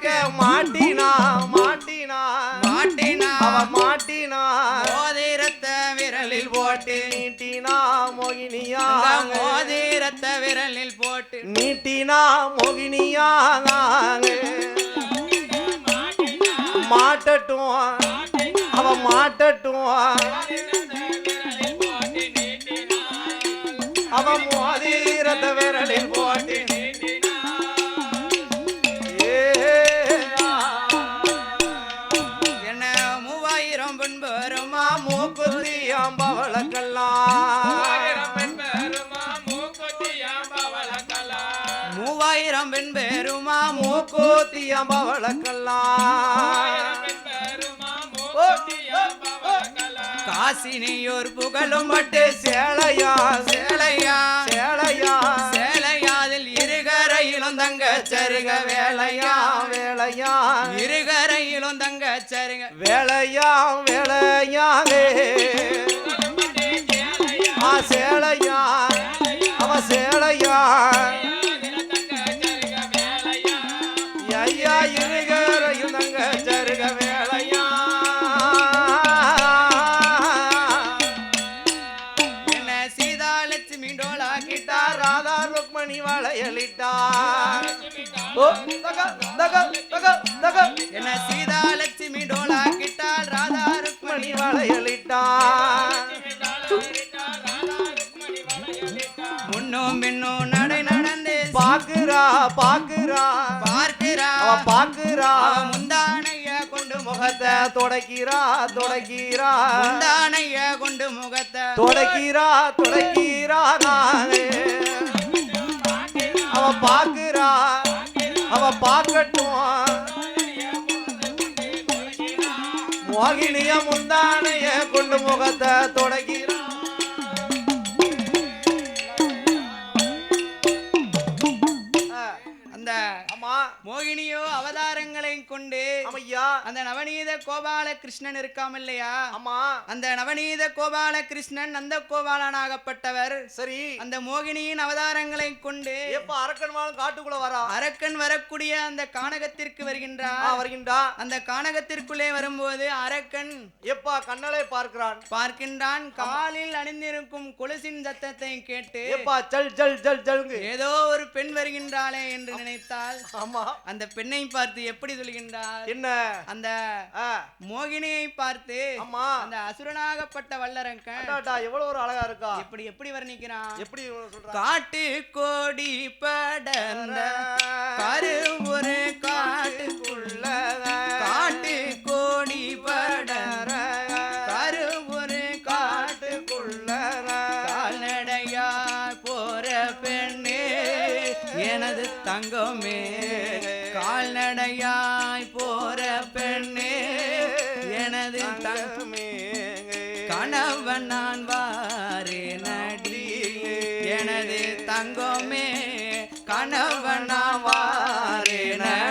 பார்க்க மாட்டினா மாட்டினா. மாட்டினா. அவ மாட்டினா. மோதிரத்த விரலில் போட்டு நீட்டினா மோகினியா மோதிரத்த விரலில் போட்டு நீட்டினா மோகினியா மாட்டட்டும். அவ மாட்டட்டும். மூவாயிரம் பெண் பெருமா மூக்கூத்தி அம்பவளக்கெல்லாம் காசினியோர் புகழும் பட்டு சேலையா சேலையா சேலையா. சேலையாதில் இருகரையிலும் தங்க சருக வேலையா. வேலையா. வேலையா இருகரையிலும் தங்க சருக வேலையா வேலையாவே தக என்ன சீதாலட்சுமி டோலா கிட்டால் ராதா ருக்மணி மணி வளையலிட்டா முன்னும் பின்னும் நடை நடந்து பாக்குறா பாக்குறா பார்க்கிறா. பாக்குறா முந்தானைய கொண்டு முகத்தை முகத்தை தொடக்கிறா தொடக்கிறா. முந்தானைய கொண்டு முகத்தை தொடக்கிறா தொடக்கிறா நானே. அவ பாக்குறா. அவ பாக்கட்டும். மோகினிய முந்தானைய கொண்டு முகத்தை தொடக்கிறா. அந்த மோகினியோ மோகினியோ அவதாரங்களை கொண்டு ஆமையா. அந்த நவநீத கோபால கிருஷ்ணன் இருக்காம் இல்லையா? ஆமா. அந்த நவநீத கோபால கிருஷ்ணன் நந்த கோபாலனாகப்பட்டவர். சரி. அந்த மோகினியின் அவதாரங்களை கொண்டு எப்ப அரக்கன் மாலும் காட்டுக்குள்ள வரா? அரக்கன் வரக்கூடிய அந்த கானகத்திற்கு ஆ, வருகின்றார் வருகின்றா. அந்த கானகத்திற்குள்ளே வரும்போது அரக்கன் எப்பா கண்ணலை பார்க்கிறான். பார்க்கின்றான் காலில் அணிந்திருக்கும் கொலுசின் சத்தத்தை கேட்டு எப்பா ஜல் ஜல் ஜல் ஜல்ங்கு ஏதோ ஒரு பெண் வருகின்றாளே என்று நினைத்தால் ஆமா. அந்த பெண்ணை பார்த்து எப்படி சொல்கின்றார். என்ன? அந்த மோகினியை பார்த்து ஆமா அந்த அசுரனாகப்பட்ட வல்லரக்கன் அடாடா, எவ்வளவு ஒரு அழகா இருக்கா? எப்படி எப்படி வர்ணிக்கிறான்? எப்படி காட்டு கோடி படர்ந்த கருவுரு காட்டுக்குள்ள காட்டு கோடி படர கருவுரு காட்டுக்குள்ள கால்நடையா போற பெண்ணே எனது தங்கமே கால்நடையாய் நான் வாரே நடி எனது தங்கமே கணவன் வாரே நடி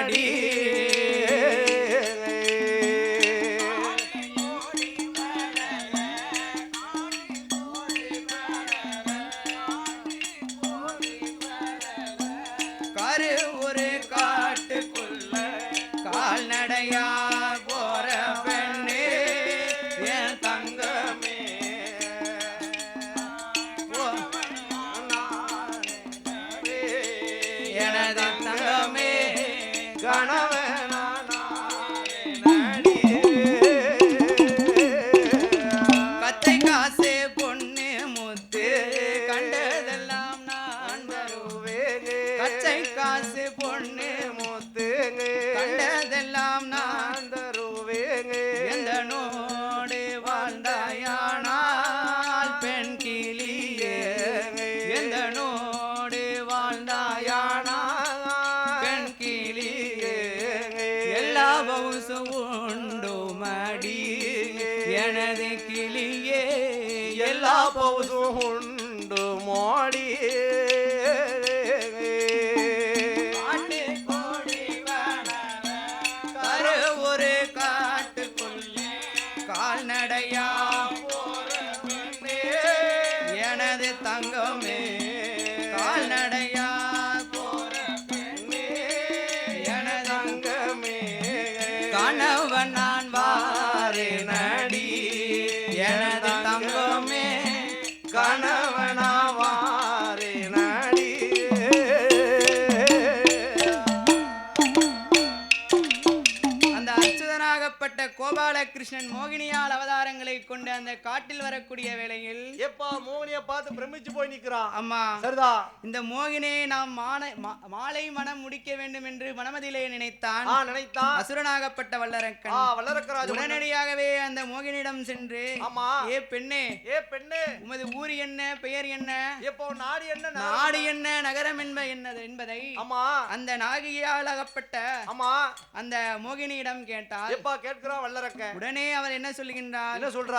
எனது கிளியே எல்லா பவுசும் உண்டு கோபால கிருஷ்ணன் மோகினியால் அவதாரங்களை கொண்டு அந்த காட்டில் வரக்கூடிய வேளையில் எப்பா மோகினிய பார்த்து பிரமிச்சு போய் நிக்கிறான் அம்மா சரிதா? இந்த மோகினியை நாம் மான- மா- மாலை மனம் முடிக்க வேண்டும் என்று மனமதிலே நினைத்தான். நினைத்தான். அசுரனாகப்பட்ட வல்லரக்கன். வல்லரக்கராஜ உடனடியாகவே அந்த மோகினியிடம் சென்று ஆமா. ஏ பெண்ணே ஏ பெண்ணு. உமது ஊர் என்ன பெயர் என்ன? எப்போ நாடு என்ன நாடு என்ன நகரம் என்ப என்னது என்பதை ஆமா. அந்த நாகியால் அகப்பட்ட ஆமா. அந்த மோகினியிடம் கேட்டால் எப்பா கேட்கிறான் வல்லரக்க உடனே அவர் என்ன சொல்லுகின்றார் என்ன சொல்ற?